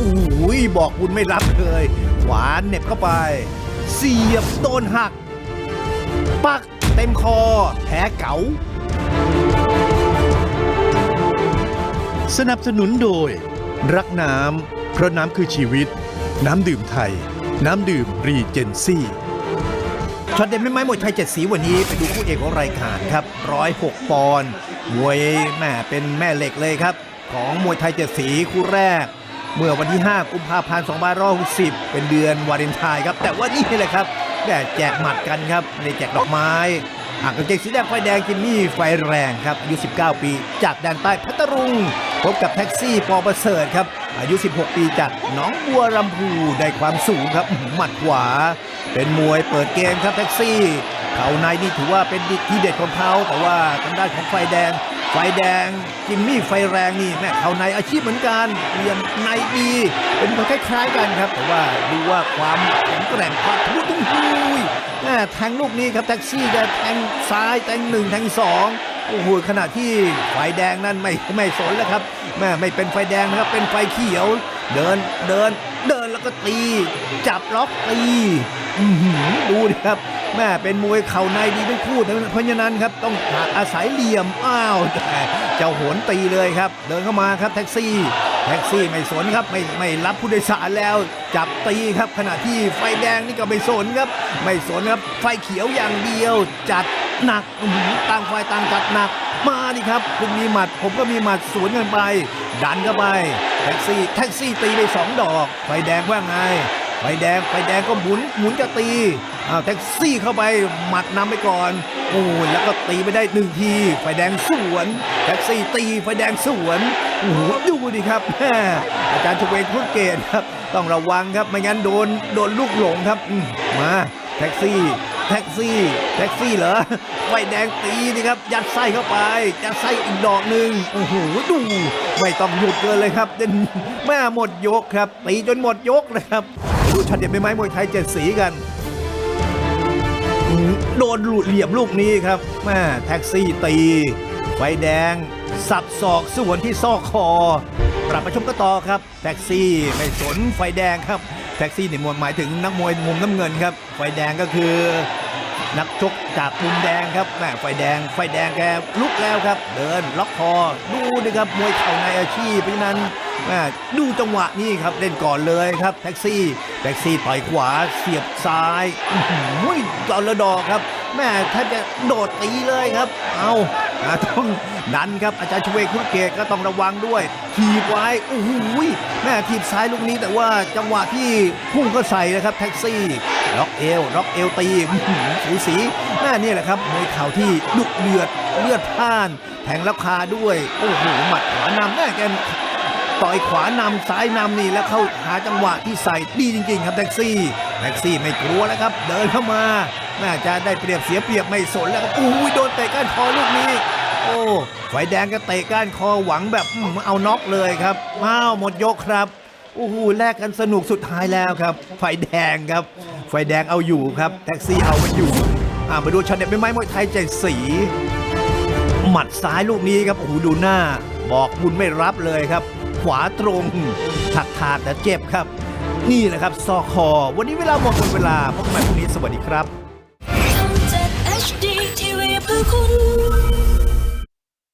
อุ้ยบอกบุญไม่รับเลย หวานเหน็บเข้าไป เสียบโดนหัก ปักเต็มคอแผลเก๋า สนับสนุนโดย รักน้ำเพราะน้ำคือชีวิต น้ำดื่มไทย น้ำดื่มรีเจนซี่ช็อตเด็ดไม่ไม้มวยไทยเจ็ดสีวันนี้ไปดูคู่เอกของรายการครับร้อยหกปอนด์มวยแม่เป็นแม่เหล็กเลยครับ ของมวยไทยเจ็ดสีคู่แรก เมื่อวันที่ 5 กุมภาพันธ์2560 เป็นเดือนวาเลนไทน์ครับ แต่ว่านี่แหละครับแม่แจกหมัดกันครับในแจกดอกไม้อ่างกางเกงสีแดงไฟแดงจิมมี่ไฟแรงครับอายุ 19 ปี จากแดนใต้พัทลุง พบกับแท็กซี่ปอประเสริฐครับ อายุ 16 ปีจากหนองบัวลำพูได้ความสูงครับอื้อหือหมัดขวา เป็นมวยเปิดเกมครับแท็กซี่ เขาในนี่ถือว่าเป็นที่เด็ดของเขาแต่ว่าทางด้านของไฟแดง ไฟแดงจิมมี่ไฟแรงนี่แม่เขาในอาชีพเหมือนกันเหลี่ยมในดีเป็นมวยคล้ายๆกันครับ แต่ว่าดูว่าความแข็งแกร่งความทุตุ้งหุยแม่แทงลูกนี้ครับแท็กซี่จะแทงซ้ายแทงหนึ่งแทงสองโอ้โหขณะที่ไฟแดงนั้นไม่ไม่สนแล้วครับแม่ไม่เป็นไฟแดงนะครับเป็นไฟเขียว เดินเดิน เดินแล้วก็ตี จับล็อกตีดูดิครับ แม่เป็นมวยเข่าในดีทั้งคู่เพราะฉะนั้นครับต้องอาศัยเหลี่ยมอ้าวแต่เจ้าโหนตีเลยครับ เดินเข้ามาครับแท็กซี่ แท็กซี่ไม่สนครับไม่ไม่รับผู้โดยสารแล้ว จับตีครับ ขณะที่ไฟแดงนี่ก็ไม่สนครับ ไม่สนครับไฟเขียวอย่างเดียว จัดหนักต่างฝ่ายต่างจัดหนัก มาดิครับคุณมีหมัด ผมก็มีหมัดสวนกันไป ดันเข้าไปแท็กซี่แท็กซี่ตีไปสองดอก ไฟแดงว่าไง ฟแดงไฟแดงก็หมุนหมุนจะตีอ้าวแท็กซี่เข้าไปหมัดนำไปก่อน โอ้ยแล้วก็ตีไปได้หนึ่งที ไฟแดงสวน แท็กซี่ตีไฟแดงสวนโอ้โหดูดิครับอาจารย์ทุเวศพุทธเกตครับ ต้องระวังครับไม่งั้นโดนโดนลูกหลงครับมาแท็กซี่แท็กซี่แท็กซี่เหรอไฟแดงตีนี่ครับ ยัดไส้เข้าไปยัดไส้อีกดอกหนึ่งโอ้โหดูไม่ต้องหยุดเกินเลยครับแม่หมดยกครับตีจนหมดยกนะครับ ดูช็อตเด็ดใบไม้มวยไทยเจ็ดสีกัน โดนหลุดเหลี่ยมลูกนี้ครับแม่แท็กซี่ตี ไฟแดง สับศอกสวนที่ซอกคอ ปรับประชมก็ต่อครับ แท็กซี่ไม่สนไฟแดงครับ แท็กซี่เนี่ยหมายถึงนักมวยมุมน้ำเงินครับ ไฟแดงก็คือนักชกจากมุมแดงครับแม่ไฟแดง ไฟแดงแกลุกแล้วครับ เดินล็อกคอ ดูดิครับมวยเข่าในอาชีพเพราะฉะนั้น ดูจังหวะนี้ครับเล่นก่อนเลยครับแท็กซี่แท็กซี่ต่อยขวาเสียบซ้ายอื้อหือจอละดอกครับแม่แทบจะโดดตีเลยครับ เอาต้องดันครับอาจารย์ชเวคุเกตก็ต้องระวังด้วยทีบไว้โอ้โหแม่ทีบซ้ายลูกนี้แต่ว่าจังหวะที่พุ่งก็ใส่นะครับแท็กซี่ล็อกเอวล็อกเอวตีสูสีแม่นี่แหละครับมวยเข่าที่ดุเดือดเลือดพ่านแทงแล้วคาด้วย โอ้โหหมัดขวานำแม่แก ต่อยขวานำซ้ายนำนี่แล้วเข้าหาจังหวะที่ใส่ดีจริง ๆ ครับแท็กซี่แท็กซี่ไม่กลัวแล้วครับ เดินเข้ามา น่าจะได้เปรียบเสียเปรียบไม่สนแล้วครับอู้ยโดนเตะก้านคอลูกนี้ โอ้ไฟแดงก็เตะก้านคอหวังแบบเอาน็อกเลยครับอ้าวหมดยกครับโอ้โหแลกกันสนุกสุดท้ายแล้วครับ ไฟแดงครับ ไฟแดงเอาอยู่ครับ แท็กซี่เอาไมันอยู่อ่ามาดูช็อตเด็ดไม่ไม้มวยไทยใจสี หมัดซ้ายลูกนี้ครับโอ้โหดูหน้า บอกบุญไม่รับเลยครับ วาตรงถักถากแต่เจ็บครับ นี่แหละครับซอกคอ วันนี้เวลาหมดหมดเวลาพบกันใหม่พรุ่งนี้สวัสดีครับ HD TV เพื่อคุณ